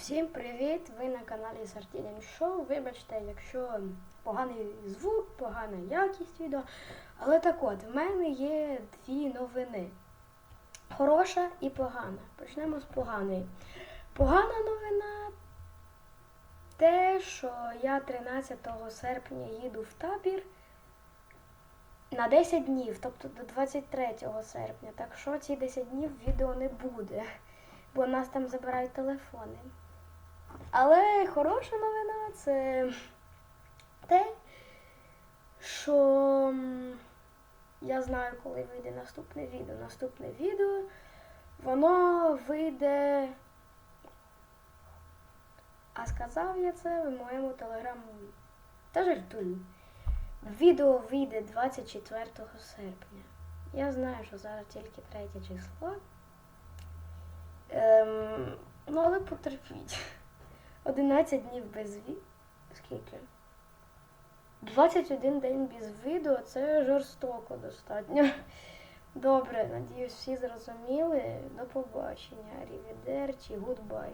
Всім привіт! Ви на каналі Сартінін Шоу. Вибачте, якщо поганий звук, погана якість відео. Але так от, в мене є дві новини. Хороша і погана. Почнемо з поганої. Погана новина те, що я 13 серпня їду в табір на 10 днів, тобто до 23 серпня. Так що ці 10 днів відео не буде, бо нас там забирають телефони. Але хороша новина це те, що я знаю, коли вийде наступне відео. Наступне відео воно вийде. А сказав я це в моєму телеграму. Та жартую. Відео вийде 24 серпня. Я знаю, що зараз тільки 3 число. Ем, ну, але потерпіть. 11 днів без ві... Скільки? 21 день без відео це жорстоко достатньо. Добре, надіюсь, всі зрозуміли. До побачення. Рівідерчі, гудбай.